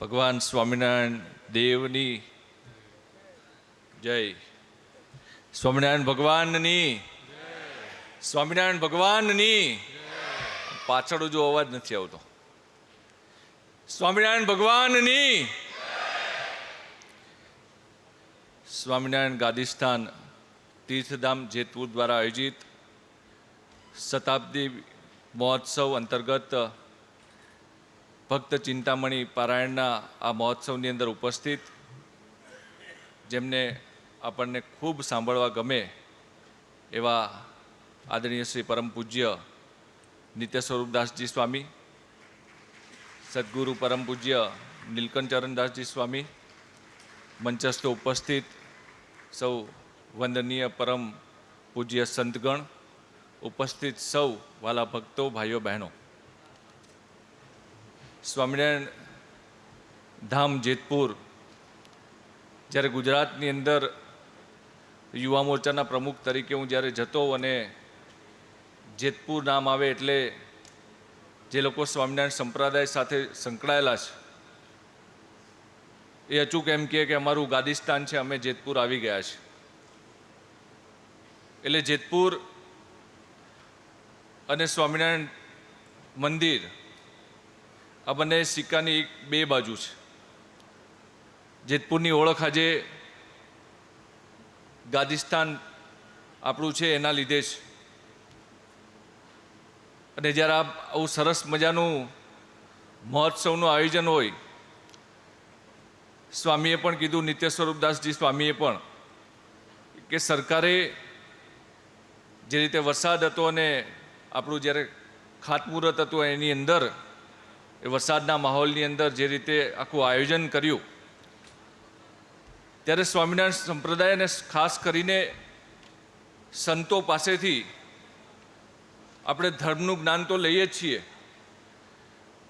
ભગવાન સ્વામિનારાયણ દેવની જય. સ્વામિનારાયણ ભગવાનની. સ્વામિનારાયણ ભગવાનની. પાછળ જો અવાજ નથી આવતો. સ્વામિનારાયણ ભગવાનની. સ્વામિનારાયણ ગાદિસ્થાન તીર્થધામ જેતપુર દ્વારા આયોજિત શતાબ્દી મહોત્સવ અંતર્ગત ભક્ત ચિંતામણી પારાયણના આ મહોત્સવની અંદર ઉપસ્થિત, જેમને આપણને ખૂબ સાંભળવા ગમે એવા આદરણીય શ્રી પરમ પૂજ્ય નિત્ય સ્વરૂપદાસજી સ્વામી, સદગુરુ પરમ પૂજ્ય નીલકંઠચરણદાસજી સ્વામી, મંચસ્થ ઉપસ્થિત સૌ વંદનીય પરમ પૂજ્ય સંતગણ, ઉપસ્થિત સૌ વાલા ભક્તો, ભાઈઓ, બહેનો. સ્વામિનારાયણ ધામ જેતપુર, જ્યારે ગુજરાતની અંદર યુવા મોરચાના પ્રમુખ તરીકે હું જ્યારે જતો અને જેતપુર નામ આવે એટલે જે લોકો સ્વામિનારાયણ સંપ્રદાય સાથે સંકળાયેલા છે, એ અચૂક એમ કહે કે અમારું ગાદિસ્તાન છે, અમે જેતપુર આવી ગયા છે. એટલે જેતપુર અને સ્વામિનારાયણ મંદિર આ બંને સિક્કાની એક બે બાજુ છે. જેતપુરની ઓળખ આજે ગાદિસ્તાન આપણું છે, એના લીધે જ અને જ્યારે આ આવું સરસ મજાનું મહોત્સવનું આયોજન હોય, સ્વામીએ પણ કીધું, નિત્ય સ્વરૂપદાસજી સ્વામીએ પણ, કે સરકારે જે રીતે વરસાદ હતો અને આપણું જ્યારે ખાતમુહૂર્ત હતું એની અંદર એ વરસાદના માહોલની અંદર જે રીતે આખું આયોજન કર્યું, ત્યારે સ્વામિનારાયણ સંપ્રદાયને ખાસ કરીને સંતો પાસેથી આપણે ધર્મનું જ્ઞાન તો લઈએ જ છીએ,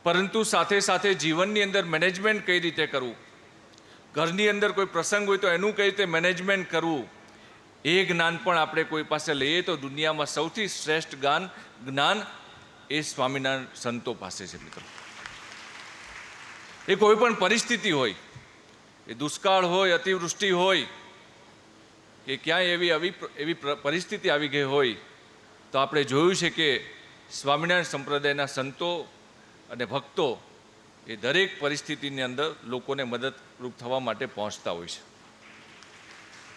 પરંતુ સાથે સાથે જીવનની અંદર મેનેજમેન્ટ કઈ રીતે કરવું? ઘરની અંદર કોઈ પ્રસંગ હોય તો એનું કઈ રીતે મેનેજમેન્ટ કરવું? એ જ્ઞાન પણ આપણે કોઈ પાસે લઈએ તો દુનિયામાં સૌથી શ્રેષ્ઠ જ્ઞાન જ્ઞાન એ સ્વામિનારાયણ સંતો પાસે છે, મિત્રો. એ કોઈ પણ પરિસ્થિતિ હોય, એ દુષ્કાળ હોય, અતિવૃષ્ટિ હોય, કે ક્યાંય એવી આવી એવી પરિસ્થિતિ આવી ગઈ હોય, તો આપણે જોયું છે કે સ્વામિનારાયણ સંપ્રદાયના સંતો અને ભક્તો એ દરેક પરિસ્થિતિની અંદર લોકોને મદદરૂપ થવા માટે પહોંચતા હોય છે.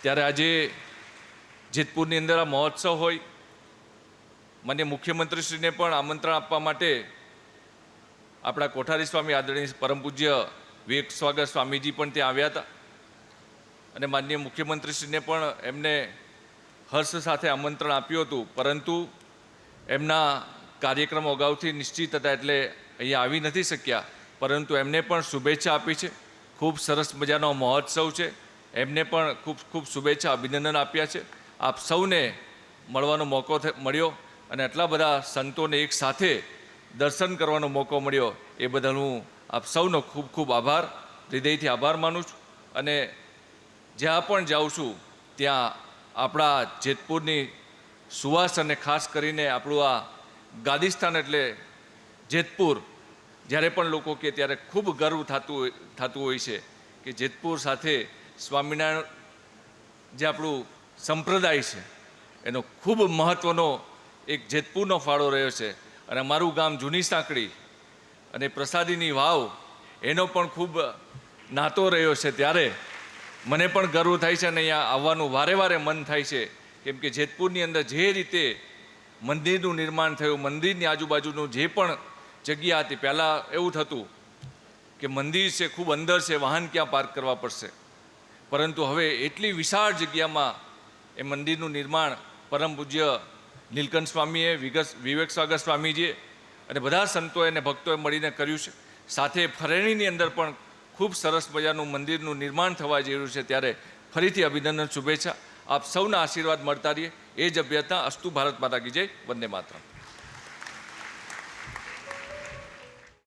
ત્યારે આજે જેતપુરની અંદર આ મહોત્સવ હોય, મને મુખ્યમંત્રીશ્રીને પણ આમંત્રણ આપવા માટે આપણા કોઠારી સ્વામી આદરણીય પરમ પૂજ્ય વિવેક સ્વાગત સ્વામીજી પણ ત્યાં આવ્યા હતા. અને માનનીય મુખ્યમંત્રીશ્રીને પણ એમને હર્ષ સાથે આમંત્રણ આપ્યું હતું. પરંતુ એમના કાર્યક્રમ અગાઉથી નિશ્ચિત હતા એટલે અહીંયા આવી નથી શક્યા. પરંતુ એમને પણ શુભેચ્છા આપી છે. ખૂબ સરસ મજાનો મહોત્સવ છે. એમને પણ ખૂબ ખૂબ શુભેચ્છા અભિનંદન આપ્યા છે. આપ સૌને મળવાનો મોકો મળ્યો. અને આટલા બધા સંતોને એક સાથે દર્શન કરવાનો મોકો મળ્યો, એ બદલ હું આપ સૌનો ખૂબ ખૂબ આભાર, હૃદયથી આભાર માનું છું. અને જ્યાં પણ જાઉં છું, ત્યાં આપણા જેતપુરની સુવાસ અને ખાસ કરીને આપણું આ ગાદિસ્તાન એટલે જેતપુર, જ્યારે પણ લોકો કે ત્યારે ખૂબ ગર્વ થતું થતું હોય છે કે જેતપુર સાથે સ્વામિનારાયણ જે આપણું સંપ્રદાય છે, એનો ખૂબ મહત્ત્વનો એક જેતપુરનો ફાળો રહ્યો છે. અને અમારું ગામ જૂની સાંકડી અને પ્રસાદીની વાવ, એનો પણ ખૂબ નાતો રહ્યો છે ત્યારે. મને પણ ગર્વ થાય છે અને અહીંયા આવવાનું વારે વારે મન થાય છે, કેમ કે જેતપુરની અંદર જે રીતે મંદિરનું નિર્માણ થયું, મંદિરની આજુબાજુનું જે પણ જગ્યા હતી, પહેલાં એવું થતું કે મંદિર છે, ખૂબ અંદર છે, વાહન ક્યાં પાર્ક કરવા પડશે. પરંતુ હવે એટલી વિશાળ જગ્યામાં એ મંદિરનું નિર્માણ પરમ પૂજ્ય નીલકંઠ સ્વામીએ, વિગસ વિવેક સ્વાગત સ્વામીજીએ અને બધા સંતોએ અને ભક્તોએ મળીને કર્યું છે. સાથે ફરેણીની અંદર પણ ખૂબ સરસ મજાનું મંદિરનું નિર્માણ થવા જઈ રહ્યું છે. ત્યારે ફરીથી અભિનંદન, શુભેચ્છા. આપ સૌના આશીર્વાદ મળતા રહીએ. એ જ અભ્યર્થના, અસ્તુ ભારત માતા કી જય. વંદે માતરમ.